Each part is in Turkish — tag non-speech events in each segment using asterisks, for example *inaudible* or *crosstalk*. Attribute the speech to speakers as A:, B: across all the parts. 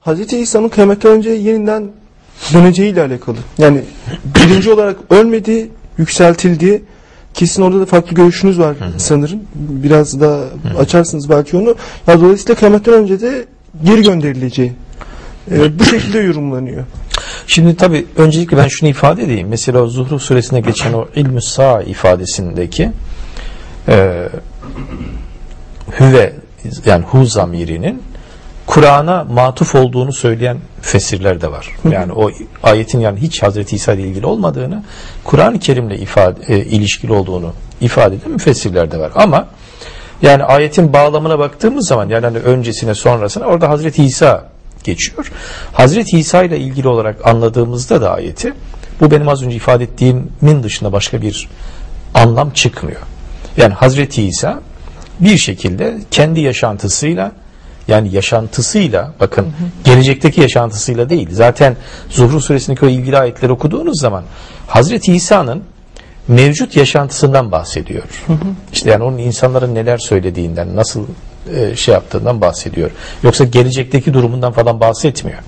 A: Hazreti İsa'nın kıyametten önce yeniden döneceğiyle alakalı. Yani birinci olarak ölmedi, yükseltildi. Kesin orada da farklı görüşünüz var sanırım. Biraz da açarsınız belki onu. Ya dolayısıyla kıyametten önce de geri gönderileceği. Ee, bu şekilde yorumlanıyor.
B: Şimdi tabii öncelikle ben şunu ifade edeyim. Mesela Zuhruf suresine geçen o ilmü sağ ifadesindeki e, hüve yani hu zamirinin Kur'an'a matuf olduğunu söyleyen fesirler de var. Yani o ayetin yani hiç Hazreti İsa ile ilgili olmadığını, Kur'an-ı Kerim'le ifade e, ilişkili olduğunu ifade eden müfessirler de var. Ama yani ayetin bağlamına baktığımız zaman yani hani öncesine sonrasına orada Hazreti İsa geçiyor. Hazreti İsa ile ilgili olarak anladığımızda da ayeti bu benim az önce ifade ettiğimin dışında başka bir anlam çıkmıyor. Yani Hazreti İsa bir şekilde kendi yaşantısıyla yani yaşantısıyla bakın gelecekteki yaşantısıyla değil. Zaten Zuhruf suresindeki o ilgili ayetleri okuduğunuz zaman Hazreti İsa'nın mevcut yaşantısından bahsediyor. İşte yani onun insanların neler söylediğinden, nasıl e, şey yaptığından bahsediyor. Yoksa gelecekteki durumundan falan bahsetmiyor.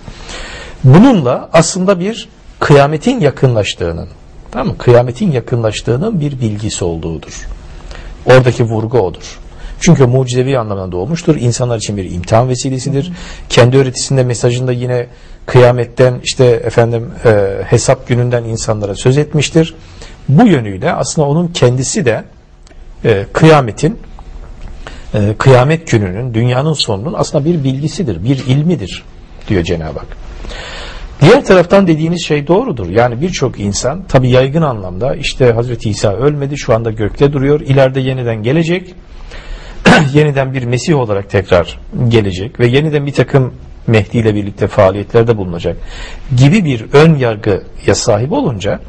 B: Bununla aslında bir kıyametin yakınlaştığının, tamam mı? Kıyametin yakınlaştığının bir bilgisi olduğudur. Oradaki vurgu odur. Çünkü mucizevi anlamda doğmuştur. İnsanlar için bir imtihan vesilesidir. Kendi öğretisinde mesajında yine kıyametten işte efendim e, hesap gününden insanlara söz etmiştir. Bu yönüyle aslında onun kendisi de e, kıyametin e, kıyamet gününün, dünyanın sonunun aslında bir bilgisidir, bir ilmidir diyor Cenab-ı Hak. Diğer taraftan dediğiniz şey doğrudur. Yani birçok insan tabi yaygın anlamda işte Hazreti İsa ölmedi şu anda gökte duruyor. ileride yeniden gelecek. *clears throat* yeniden bir Mesih olarak tekrar gelecek ve yeniden bir takım Mehdi ile birlikte faaliyetlerde bulunacak gibi bir ön yargıya sahip olunca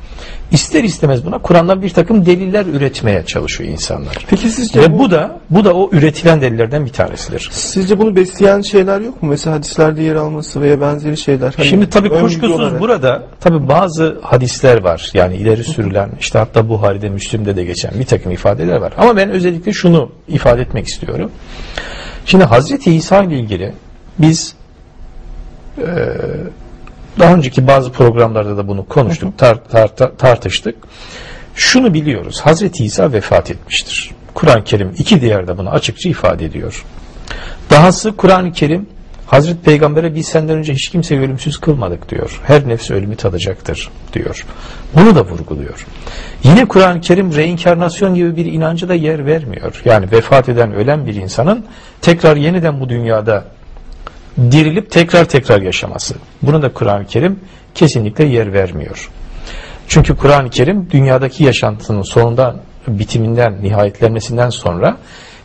B: ister istemez buna Kur'an'dan bir takım deliller üretmeye çalışıyor insanlar.
A: Peki sizce
B: Ve
A: bu,
B: bu da bu da o üretilen delillerden bir tanesidir.
A: sizce bunu besleyen şeyler yok mu? Mesela hadislerde yer alması veya benzeri şeyler. Hani
B: Şimdi tabii kuşkusuz
A: olarak.
B: burada tabii bazı hadisler var. Yani ileri sürülen işte hatta Buhari'de Müslim'de de geçen bir takım ifadeler var. Ama ben özellikle şunu ifade etmek istiyorum. Şimdi Hazreti İsa ile ilgili biz eee, daha önceki bazı programlarda da bunu konuştuk, tar- tar- tar- tartıştık. Şunu biliyoruz. Hazreti İsa vefat etmiştir. Kur'an-ı Kerim iki diğer de bunu açıkça ifade ediyor. Dahası Kur'an-ı Kerim Hazreti Peygamber'e biz senden önce hiç kimseyi ölümsüz kılmadık diyor. Her nefs ölümü tadacaktır diyor. Bunu da vurguluyor. Yine Kur'an-ı Kerim reenkarnasyon gibi bir inancı da yer vermiyor. Yani vefat eden ölen bir insanın tekrar yeniden bu dünyada dirilip tekrar tekrar yaşaması. Bunu da Kur'an-ı Kerim kesinlikle yer vermiyor. Çünkü Kur'an-ı Kerim dünyadaki yaşantının sonundan, bitiminden, nihayetlenmesinden sonra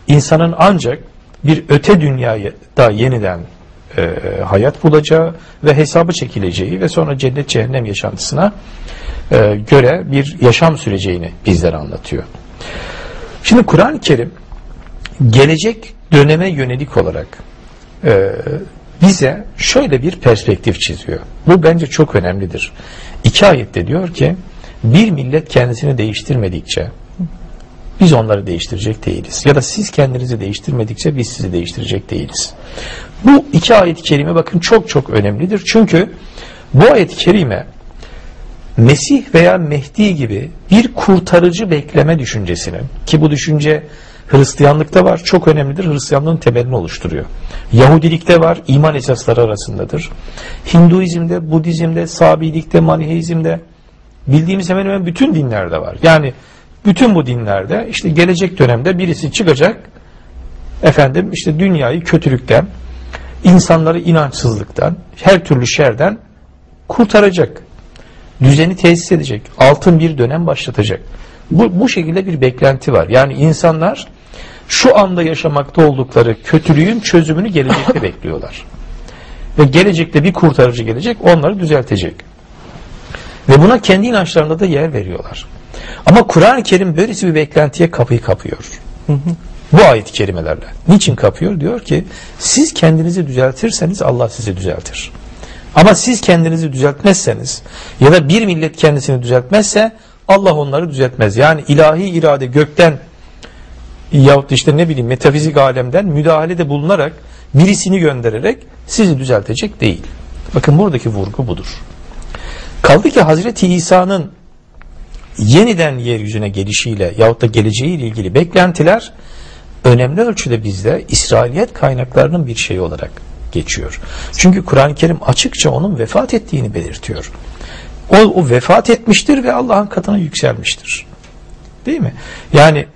B: insanın ancak bir öte dünyaya da yeniden e, hayat bulacağı ve hesabı çekileceği ve sonra cennet cehennem yaşantısına e, göre bir yaşam süreceğini bizlere anlatıyor. Şimdi Kur'an-ı Kerim gelecek döneme yönelik olarak e, bize şöyle bir perspektif çiziyor. Bu bence çok önemlidir. İki ayette diyor ki bir millet kendisini değiştirmedikçe biz onları değiştirecek değiliz. Ya da siz kendinizi değiştirmedikçe biz sizi değiştirecek değiliz. Bu iki ayet-i kerime bakın çok çok önemlidir. Çünkü bu ayet-i kerime Mesih veya Mehdi gibi bir kurtarıcı bekleme düşüncesinin ki bu düşünce Hristiyanlıkta var çok önemlidir. Hristiyanlığın temelini oluşturuyor. Yahudilikte var iman esasları arasındadır. Hinduizmde, Budizmde, Sabilikte, Maniheizmde bildiğimiz hemen hemen bütün dinlerde var. Yani bütün bu dinlerde işte gelecek dönemde birisi çıkacak efendim işte dünyayı kötülükten, insanları inançsızlıktan, her türlü şerden kurtaracak. Düzeni tesis edecek. Altın bir dönem başlatacak. Bu, bu şekilde bir beklenti var. Yani insanlar şu anda yaşamakta oldukları kötülüğün çözümünü gelecekte *coughs* bekliyorlar. Ve gelecekte bir kurtarıcı gelecek onları düzeltecek. Ve buna kendi inançlarında da yer veriyorlar. Ama Kur'an-ı Kerim böylesi bir beklentiye kapıyı kapıyor. Bu ayet-i kerimelerle. Niçin kapıyor? Diyor ki siz kendinizi düzeltirseniz Allah sizi düzeltir. Ama siz kendinizi düzeltmezseniz ya da bir millet kendisini düzeltmezse Allah onları düzeltmez. Yani ilahi irade gökten yahut işte ne bileyim metafizik alemden müdahalede bulunarak birisini göndererek sizi düzeltecek değil. Bakın buradaki vurgu budur. Kaldı ki Hazreti İsa'nın yeniden yeryüzüne gelişiyle yahut da geleceğiyle ilgili beklentiler önemli ölçüde bizde İsrailiyet kaynaklarının bir şeyi olarak geçiyor. Çünkü Kur'an-ı Kerim açıkça onun vefat ettiğini belirtiyor. O, o vefat etmiştir ve Allah'ın katına yükselmiştir. Değil mi? Yani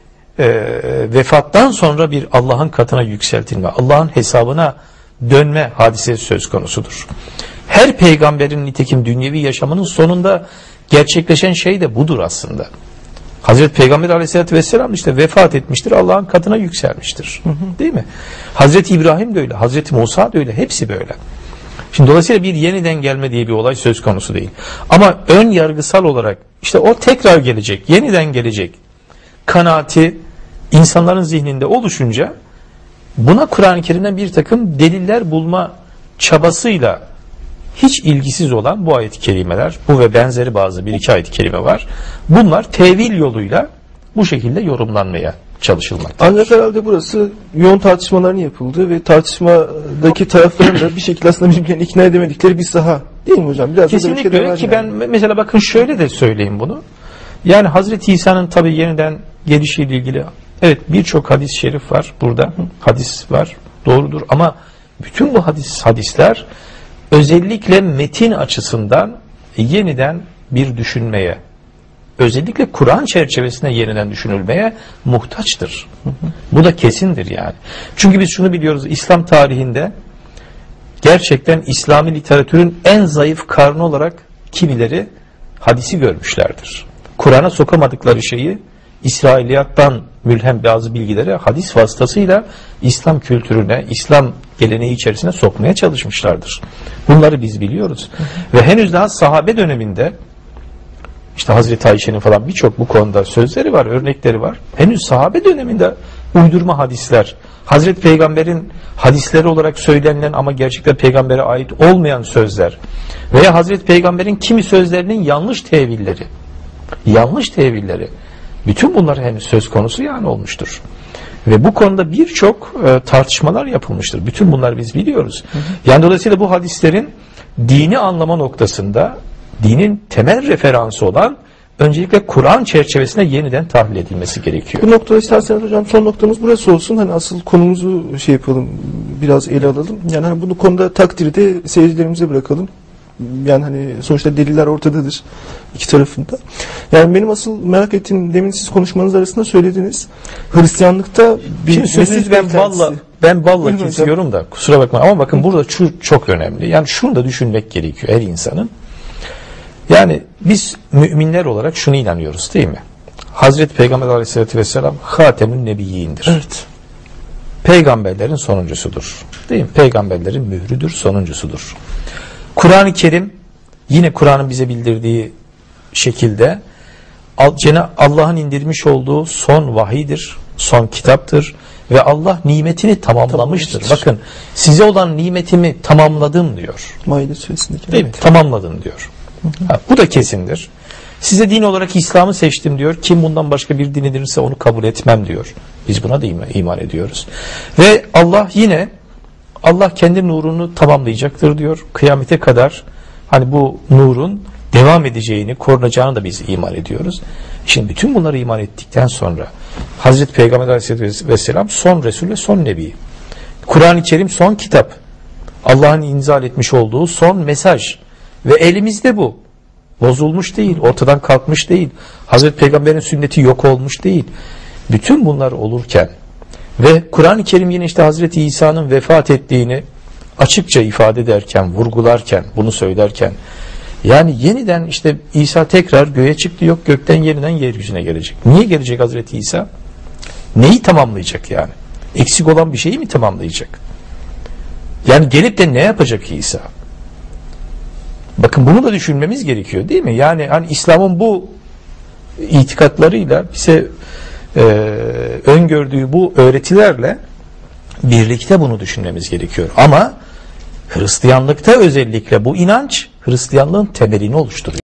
B: e, vefattan sonra bir Allah'ın katına yükseltilme, Allah'ın hesabına dönme hadisesi söz konusudur. Her peygamberin nitekim dünyevi yaşamının sonunda gerçekleşen şey de budur aslında. Hazreti Peygamber aleyhissalatü vesselam işte vefat etmiştir, Allah'ın katına yükselmiştir. Değil mi? Hazreti İbrahim de öyle, Hazreti Musa da öyle, hepsi böyle. Şimdi dolayısıyla bir yeniden gelme diye bir olay söz konusu değil. Ama ön yargısal olarak işte o tekrar gelecek, yeniden gelecek kanaati insanların zihninde oluşunca buna Kur'an-ı Kerim'den bir takım deliller bulma çabasıyla hiç ilgisiz olan bu ayet-i kerimeler, bu ve benzeri bazı bir iki ayet-i kerime var. Bunlar tevil yoluyla bu şekilde yorumlanmaya çalışılmakta.
A: Ancak herhalde burası yoğun tartışmaların yapıldığı ve tartışmadaki tarafların da bir şekilde aslında birbirlerini ikna edemedikleri bir saha. Değil mi hocam? Biraz
B: Kesinlikle
A: şey
B: öyle ki
A: yani.
B: ben mesela bakın şöyle de söyleyeyim bunu. Yani Hazreti İsa'nın tabi yeniden gelişiyle ilgili evet birçok hadis-i şerif var burada. Hadis var. Doğrudur ama bütün bu hadis hadisler özellikle metin açısından yeniden bir düşünmeye özellikle Kur'an çerçevesinde yeniden düşünülmeye muhtaçtır. Bu da kesindir yani. Çünkü biz şunu biliyoruz İslam tarihinde gerçekten İslami literatürün en zayıf karnı olarak kimileri hadisi görmüşlerdir. Kur'an'a sokamadıkları şeyi İsrailiyattan mülhem bazı bilgileri hadis vasıtasıyla İslam kültürüne, İslam geleneği içerisine sokmaya çalışmışlardır. Bunları biz biliyoruz. Ve henüz daha sahabe döneminde işte Hazreti Ayşe'nin falan birçok bu konuda sözleri var, örnekleri var. Henüz sahabe döneminde uydurma hadisler, Hazreti Peygamber'in hadisleri olarak söylenilen ama gerçekten peygambere ait olmayan sözler veya Hazreti Peygamber'in kimi sözlerinin yanlış tevilleri, yanlış tevilleri, bütün bunlar henüz söz konusu yani olmuştur. Ve bu konuda birçok e, tartışmalar yapılmıştır. Bütün bunları biz biliyoruz. Yani dolayısıyla bu hadislerin dini anlama noktasında dinin temel referansı olan öncelikle Kur'an çerçevesine yeniden tahlil edilmesi gerekiyor.
A: Bu noktada isterseniz hocam son noktamız burası olsun. Hani asıl konumuzu şey yapalım, biraz ele alalım. Yani hani bunu konuda takdiri de seyircilerimize bırakalım. Yani hani sonuçta deliller ortadadır iki tarafında. Yani benim asıl merak ettiğim demin siz konuşmanız arasında söylediniz. Hristiyanlıkta bir
B: Şimdi sözünüzü ben
A: beklentisi.
B: balla ben balla
A: hocam.
B: kesiyorum da kusura bakma ama bakın burada şu çok önemli. Yani şunu da düşünmek gerekiyor her insanın. Yani biz müminler olarak şunu inanıyoruz değil mi? Hazreti Peygamber Aleyhisselatü Vesselam Hatemün Nebiyyindir.
A: Evet.
B: Peygamberlerin sonuncusudur. Değil mi? Peygamberlerin mührüdür, sonuncusudur. Kur'an-ı Kerim yine Kur'an'ın bize bildirdiği şekilde Allah'ın indirmiş olduğu son vahidir, son kitaptır ve Allah nimetini tamamlamıştır.
A: Tamamlamıştır.
B: Bakın size olan nimetimi tamamladım diyor.
A: Maide suresindeki.
B: Değil mi? Tamamladın diyor. Ha, bu da kesindir. Size din olarak İslam'ı seçtim diyor. Kim bundan başka bir din edinirse onu kabul etmem diyor. Biz buna da iman ediyoruz. Ve Allah yine Allah kendi nurunu tamamlayacaktır diyor. Kıyamete kadar hani bu nurun devam edeceğini, korunacağını da biz iman ediyoruz. Şimdi bütün bunları iman ettikten sonra Hazreti Peygamber Aleyhisselatü Vesselam son Resul ve son Nebi. Kur'an-ı Kerim son kitap. Allah'ın inzal etmiş olduğu son mesaj. Ve elimizde bu. Bozulmuş değil, ortadan kalkmış değil. Hazreti Peygamber'in sünneti yok olmuş değil. Bütün bunlar olurken ve Kur'an-ı Kerim yine işte Hazreti İsa'nın vefat ettiğini açıkça ifade ederken, vurgularken, bunu söylerken yani yeniden işte İsa tekrar göğe çıktı yok gökten yeniden yeryüzüne gelecek. Niye gelecek Hazreti İsa? Neyi tamamlayacak yani? Eksik olan bir şeyi mi tamamlayacak? Yani gelip de ne yapacak İsa? Bakın bunu da düşünmemiz gerekiyor değil mi? Yani hani İslam'ın bu itikatlarıyla bize e, öngördüğü bu öğretilerle birlikte bunu düşünmemiz gerekiyor. Ama Hristiyanlıkta özellikle bu inanç Hristiyanlığın temelini oluşturuyor.